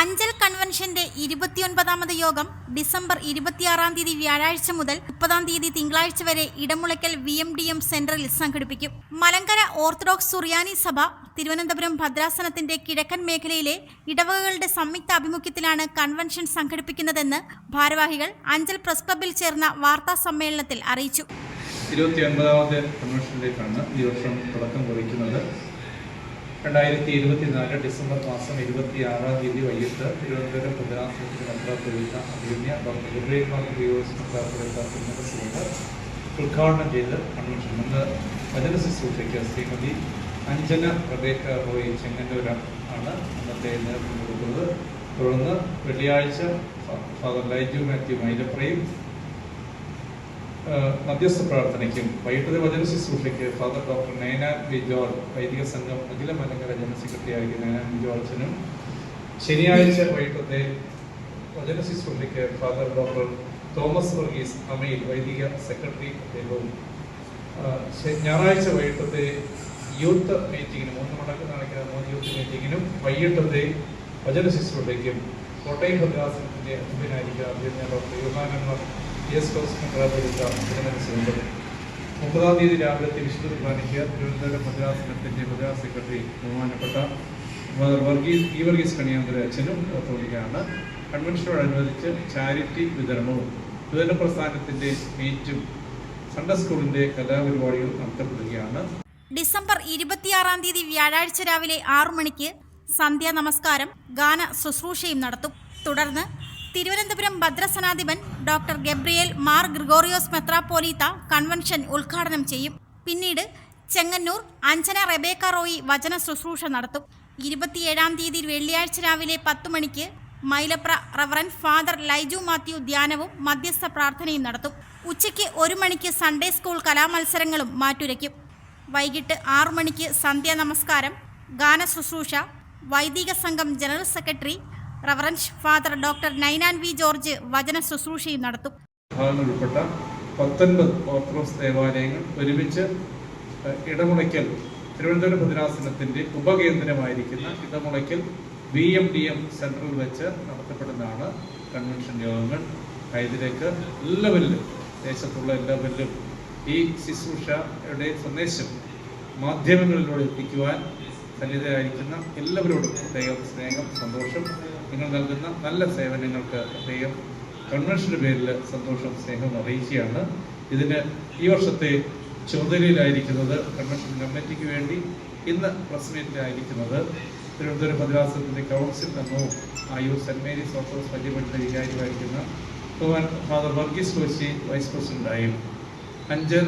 അഞ്ചൽ കൺവെൻഷന്റെ ഇരുപത്തിയൊൻപതാമത് യോഗം ഡിസംബർ ഇരുപത്തിയാറാം തീയതി വ്യാഴാഴ്ച മുതൽ മുപ്പതാം തീയതി തിങ്കളാഴ്ച വരെ Edamulakkal V M D M സെന്ററിൽ സംഘടിപ്പിക്കും. മലങ്കര ഓർത്തഡോക്സ് സുറിയാനി സഭ തിരുവനന്തപുരം ഭദ്രാസനത്തിന്റെ കിഴക്കൻ മേഖലയിലെ ഇടവകകളുടെ സംയുക്ത ആഭിമുഖ്യത്തിലാണ് കൺവെൻഷൻ സംഘടിപ്പിക്കുന്നതെന്ന് ഭാരവാഹികൾ അഞ്ചൽ പ്രസ് ക്ലബിൽ ചേർന്ന വാർത്താ സമ്മേളനത്തിൽ അറിയിച്ചു. ഇരുപത്തി ഒൻപതാമത് കൺവെൻഷനിലേക്കാണ് ഈ വർഷം തുടക്കം കുറിക്കുന്നത്. രണ്ടായിരത്തി ഇരുപത്തിനാല് ഡിസംബർ മാസം ഇരുപത്തി ആറാം തീയതി വൈകിട്ട് തിരുവനന്തപുരം ഭദ്രാസനത്തിന് മെത്രാപ്പൊലീത്ത അഭിമന്യ ഡോക്ടർ മെത്രാപ്പൊലീത്ത തിരുവനന്തപുരത്ത് ഉദ്ഘാടനം ചെയ്ത് കൺവെൻഷൻ. നമ്മൾ വചന ശുശ്രൂഷയ്ക്ക് ശ്രീമതി അഞ്ജന പ്രദേശ റോയ് ചെങ്ങന്നൂരാണ് ആണ് അന്നത്തെ നേതൃത്വം കൊടുക്കുന്നത്. തുടർന്ന് വെള്ളിയാഴ്ച ഫാദർ ലൈജു മാത്യു മൈലപ്രയും മധ്യസ്ഥ പ്രാർത്ഥനയ്ക്കും വൈകിട്ടത്തെ വചന ശുശ്രൂഷയ്ക്ക് ഫാദർ ഡോക്ടർ നയന വി ജോർജ് വൈദിക സംഘം അഖില മലങ്കര ജനറൽ സെക്രട്ടറി ആയിരിക്കുന്ന നയന വി ജോർജിനും. ശനിയാഴ്ച വൈകിട്ടത്തെ വചന ശുശ്രൂഷയ്ക്ക് father doctor Thomas Varghese Amayil വൈദിക സെക്രട്ടറി അദ്ദേഹവും. ഞായറാഴ്ച വൈകിട്ടത്തെ യൂത്ത് മീറ്റിങ്ങിനും മൂന്ന് മടക്ക് നടക്കുന്ന മൂന്ന് യൂത്ത് മീറ്റിങ്ങിനും വൈകിട്ടത്തെ വചന ശുശ്രൂഷയ്ക്കും കോട്ടയം ഭദ്രാസനത്തിന്റെ അധ്യക്ഷനായിരിക്കുന്ന അദ്ദേഹം ഡോക്ടർ യുഹാനന്മാർ എസ് കോസ്മെട്രാപൊലിത്ത തിരുവനന്തപുരം ഒമ്പതാം തീയതി രാവിലത്തെ വിശുദ്ധ കുർബാനയ്ക്ക് തിരുവനന്തപുരം മദ്രാസനത്തിന്റെ മദ്രാസ് സെക്രട്ടറി ബഹുമാനപ്പെട്ട വർഗീസ് ഈ വർഗീസ് കണിയാന്തര അച്ഛനും തോന്നിയാണ് കൺവെൻഷനോടനുബന്ധിച്ച് ചാരിറ്റി വിതരണവും വിതരണ പ്രസ്ഥാനത്തിന്റെ മീറ്റും സൺഡേ സ്കൂളിന്റെ കലാപരിപാടികൾ നടത്തപ്പെടുകയാണ്. ഡിസംബർ ഇരുപത്തിയാറാം തീയതി വ്യാഴാഴ്ച രാവിലെ ആറു മണിക്ക് സന്ധ്യാ നമസ്കാരം ഗാന ശുശ്രൂഷയും നടത്തും. തുടർന്ന് തിരുവനന്തപുരം ഭദ്രസനാധിപൻ ഡോക്ടർ ഗബ്രിയേൽ മാർ ഗ്രിഗോറിയോസ് മെത്രാപ്പോലീത്ത കൺവെൻഷൻ ഉദ്ഘാടനം ചെയ്യും. പിന്നീട് ചെങ്ങന്നൂർ അഞ്ജന റെബേക്ക റോയി വചന ശുശ്രൂഷ നടത്തും. ഇരുപത്തിയേഴാം തീയതി വെള്ളിയാഴ്ച രാവിലെ പത്തു മണിക്ക് Mylapra reverend father Laiju Mathew ധ്യാനവും മധ്യസ്ഥ പ്രാർത്ഥനയും നടത്തും. ഉച്ചയ്ക്ക് ഒരു മണിക്ക് സൺഡേ സ്കൂൾ കലാമത്സരങ്ങളും മാറ്റുരയ്ക്കും. വൈകിട്ട് ആറു മണിക്ക് സന്ധ്യാ നമസ്കാരം ഗാന ശുശ്രൂഷ വൈദിക സംഘം general secretary reverend father doctor Ninan V George വചന ശുശ്രൂഷയും നടത്തും. വിഭാഗങ്ങളുൾപ്പെട്ട പത്തൊൻപത് ഓർത്തഡോക്സ് ദേവാലയങ്ങൾ ഒരുമിച്ച് ഇടമുളയ്ക്കൽ തിരുവനന്തപുരം ഭദ്രാസനത്തിന്റെ ഉപകേന്ദ്രമായിരിക്കുന്ന Edamulakkal V M D M സെന്ററിൽ വെച്ച് നടത്തപ്പെടുന്നതാണ് കൺവെൻഷൻ യോഗങ്ങൾ. ഇതിലേക്ക് എല്ലാവരിലും ദേശത്തുള്ള എല്ലാവരിലും ഈ ശുശ്രൂഷയുടെ സന്ദേശം മാധ്യമങ്ങളിലൂടെ എത്തിക്കുവാൻ സന്നിധരായിരിക്കുന്ന എല്ലാവരോടും പ്രത്യേകം സ്നേഹം സന്തോഷം. നിങ്ങൾ നൽകുന്ന നല്ല സേവനങ്ങൾക്ക് പ്രത്യേകം കൺവെൻഷന്റെ പേരിൽ സന്തോഷം സ്നേഹം അറിയിക്കുകയാണ്. ഇതിന് ഈ വർഷത്തെ ചുമതലയിലായിരിക്കുന്നത് കൺവെൻഷൻ കമ്മിറ്റിക്ക് വേണ്ടി ഇന്ന് പ്രസ് മീറ്റിലായിരിക്കുന്നത് തിരുവനന്തപുരം പ്രതിഭാസത്തിന്റെ കൗൺസിൽ അംഗവും ആയൂർ സെന്റ് മേരീസ് ഓർത്തഡോക്സ് പരിപാടിയുടെ വികാരിയുമായിരിക്കുന്ന ഫാദർ വർഗീസ് കോശി വൈസ് പ്രസിഡന്റായും അഞ്ചൽ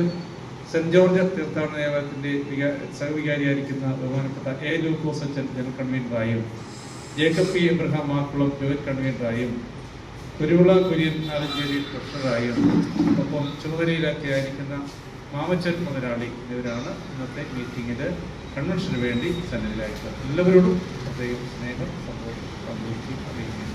സെന്റ് ജോർജ് തീർത്ഥാടന ദേവാലയത്തിന്റെ വികാ- സഹവികാരിയായിരിക്കുന്ന ബഹുമാനപ്പെട്ട എ ലൂക്കോസ് അച്ഛൻ general കൺവീനറായും Jacob P Abraham Makkulam joint കൺവീനറായും Kuruvila Kurian Alencherry ട്രഷറായും ഒപ്പം ചുമതലയിലാക്കിയായിരിക്കുന്ന മാമച്ചൻ മുതലാളി എന്നിവരാണ് ഇന്നത്തെ മീറ്റിങ്ങിൽ കൺവെൻഷന് വേണ്ടി സന്നിധിയിലായിട്ടുള്ളത്. എല്ലാവരോടും പ്രത്യേകം സ്നേഹം സന്തോഷം അറിയിക്കുന്നു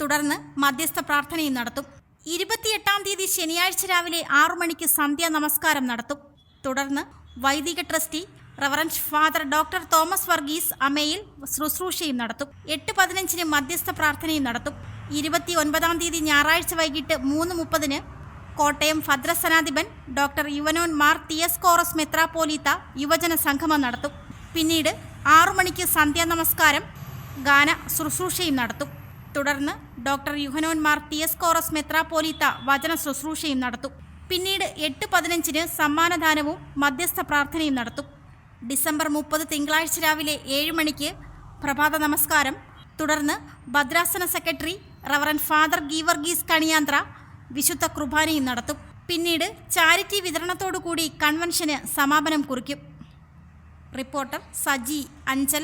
തുടർന്ന് മധ്യസ്ഥ പ്രാർത്ഥനയും നടത്തും. ഇരുപത്തിയെട്ടാം തീയതി ശനിയാഴ്ച രാവിലെ ആറു മണിക്ക് സന്ധ്യാ നമസ്കാരം നടത്തും. തുടർന്ന് വൈദിക trustee reverends father doctor Thomas Varghese Amayil ശുശ്രൂഷയും നടത്തും. എട്ട് പതിനഞ്ചിന് മധ്യസ്ഥ പ്രാർത്ഥനയും നടത്തും. ഇരുപത്തി ഒൻപതാം തീയതി ഞായറാഴ്ച വൈകിട്ട് മൂന്ന് മുപ്പതിന് കോട്ടയം ഭദ്രസനാധിപൻ ഡോക്ടർ യുവനോൻ മാർ തിയസ് കോറസ് മെത്രാപ്പോലീത്ത യുവജന സംഗമം നടത്തും. പിന്നീട് ആറു മണിക്ക് സന്ധ്യാ നമസ്കാരം ഗാന ശുശ്രൂഷയും നടത്തും. തുടർന്ന് ഡോക്ടർ യുഹനോന്മാർ ടി എസ് കോറസ് മെത്രാപ്പോലീത്ത വചന ശുശ്രൂഷയും നടത്തും. പിന്നീട് എട്ട് പതിനഞ്ചിന് സമ്മാനദാനവും മധ്യസ്ഥ പ്രാർത്ഥനയും നടത്തും. ഡിസംബർ മുപ്പത് തിങ്കളാഴ്ച രാവിലെ ഏഴ് മണിക്ക് പ്രഭാത നമസ്കാരം. തുടർന്ന് ഭദ്രാസന സെക്രട്ടറി റവറൻ ഫാദർ ഗീവർഗീസ് കണിയാന്ത്ര വിശുദ്ധ കുർബാനയും നടത്തും. പിന്നീട് ചാരിറ്റി വിതരണത്തോടുകൂടി കൺവെൻഷന് സമാപനം കുറിക്കും. റിപ്പോർട്ടർ സജി അഞ്ചൽ.